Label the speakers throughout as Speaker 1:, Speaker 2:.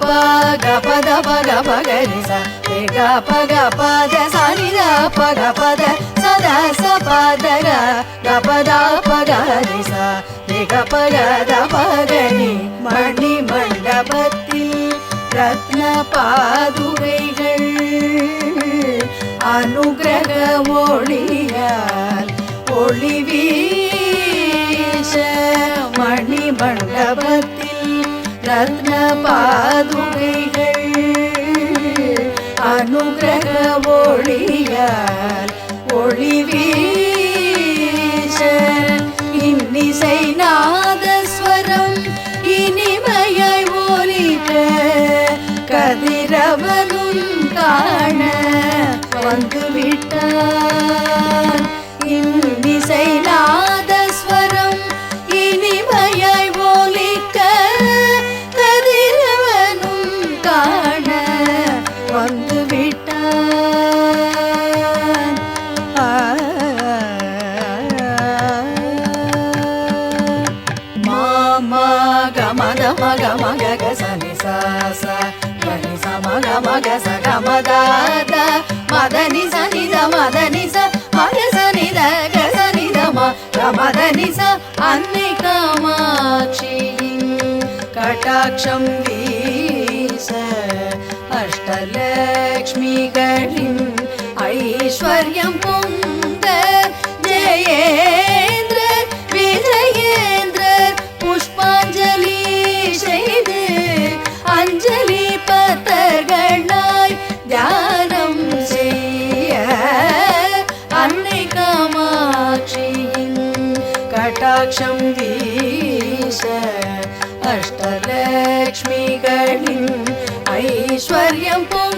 Speaker 1: ಪ ಪ ದ ಪ ಗ ಪ ಗ ರಿ ಸ ರೆ ಗ ಪ ಗ ಪ ದ ಸ ನಿ ದ மண்டபத்தில் ரத்ன பாதுகைகள் அனுகிரக ஒளியால் ஒளி ரத்ன பாதுகைகள் அனுகிரக ஒளியால் ஒளிவி மாமா கமத மக மக கசனி சாச கனி சமக மக சக மதாத மதனி சனித மதனி ச மக சனித கசனித ம கமதனி ச அன்னை காமாட்சியின் கட்டாட்சம் வீச அஷ்டலக்ஷ்மிகளின் ஐஸ்வர்யம் பொங்க ஜெயேந்திர கட்டாட்சம் வீச அஷ்டலக்ஷ்மிகளின் ஐஸ்வர்யம் பொங்க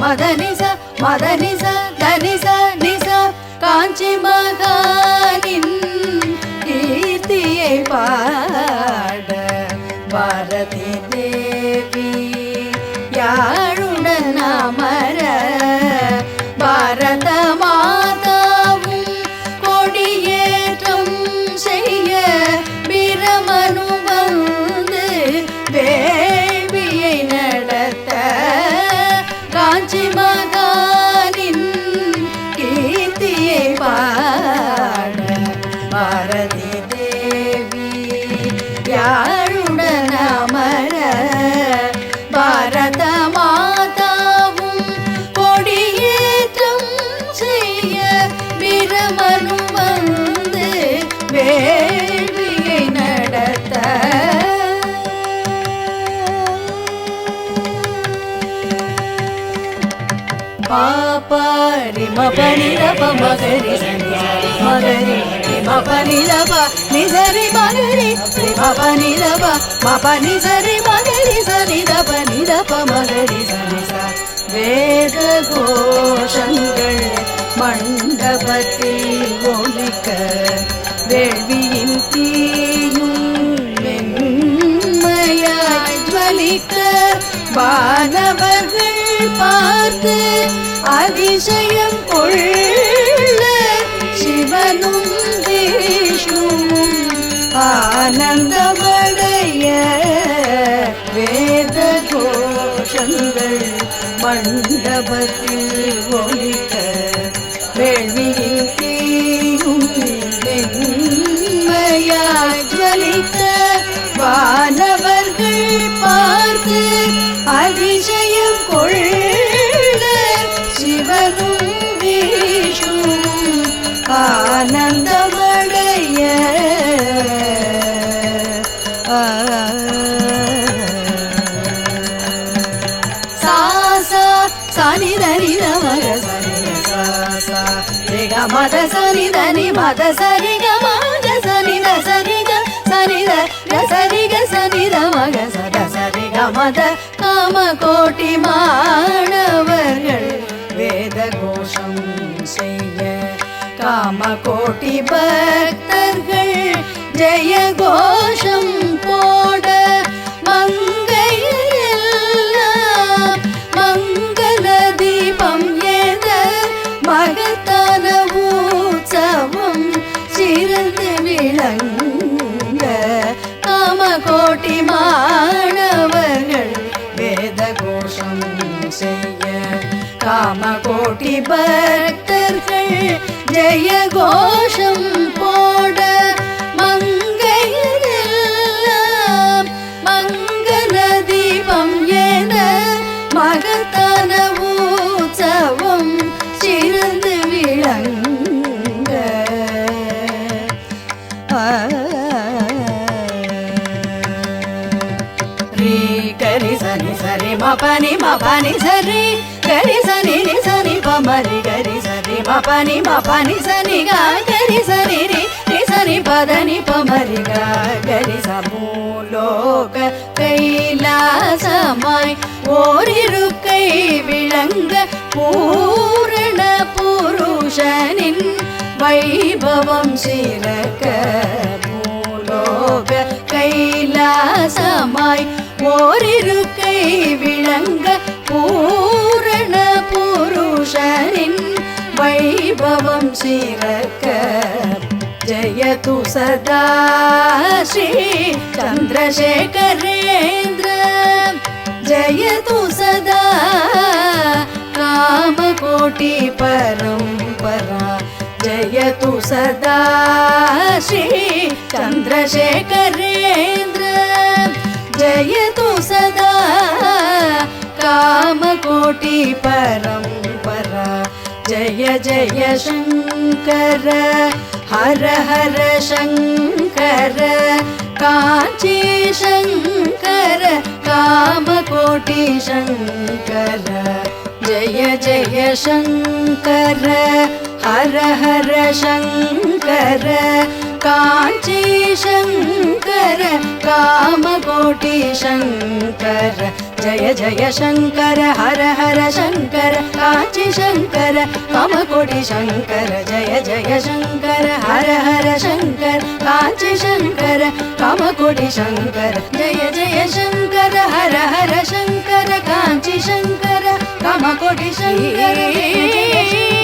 Speaker 1: மதனிச மதனிச தனிச நிச. காஞ்சி மகானின் கீர்த்தியை பாட பாரதி தேவி யாருடன் அமர? பாரத பிரமனு வந்து வேள்வியை நடத்த. பாப்பா ரிம பனிரப மகரி மகரி ரிம நிசரி மகரி ரிம பனிரப மப நிசரி மகரி சரி தப நிதப மகரி சரி ச வேத கோஷங்கள் மண்டபத்தில் ஒழிக்க வேள்வியின் தீயும் மென்மையாய் ஜலிக்க வானவர்கள் பார்த்து அதிசயம் கொள்ள சிவனும் விஷ்ணுவும் ஆனந்த வானவர்கள் பார்த்து அதிசயம் கொள்ள சிவனும் விஷ்ணுவும் ஆனந்தமடைய. சாசா சனி தனி மக சனி சாசா. மத சனிதனி மத சரி க காம கோட்டி மாணவர்கள் வேத கோஷம் செய்ய. காம கோட்டி பக்தர்கள் ஜெய கோஷ செய்ய காமகோட்டி பக்தர்கள் ஜெய கோஷம் மபனி மபனி சரி கரி சனி ரி சனி பமரி கரி சரி மபனி மபனி சனி கா கரி சனி ரி ரி சனி பதனி பமரி கா கரி சமூலோக கைலாசமாய் ஓரிருக்கை விளங்க பூரண புருஷனின் வைபவம் சிறக்க பூலோக கைலாசமாய் ஓரிருக்கை விளங்க பூரண புருஷனின் வைபவம் சிறக்க ஜயது சதா ஸ்ரீ சந்திரசேகரேந்திர ஜயது சதா कामकोटि परम्परा जयतु सदा श्री चन्द्रशेखरेन्द्र जयतु सदा कामकोटि परम्परा जय जय शङ्कर हर हर शङ्कर काञ्ची शङ्कर कामकोटि शङ्कर जय जय शङ्कर हर हर शङ्कर काञ्ची शङ्कर कामकोटि शङ्कर जय जय शङ्कर, हर हर शङ्कर काञ्ची शङ्कर कामकोटि शङ्कर जय जय शङ्कर, हर हर शङ्कर काञ्ची शङ्कर कामकोटि शङ्कर जय जय शङ्कर, हर हर शङ्कर काञ्ची शङ्कर कामकोटि शङ्कर।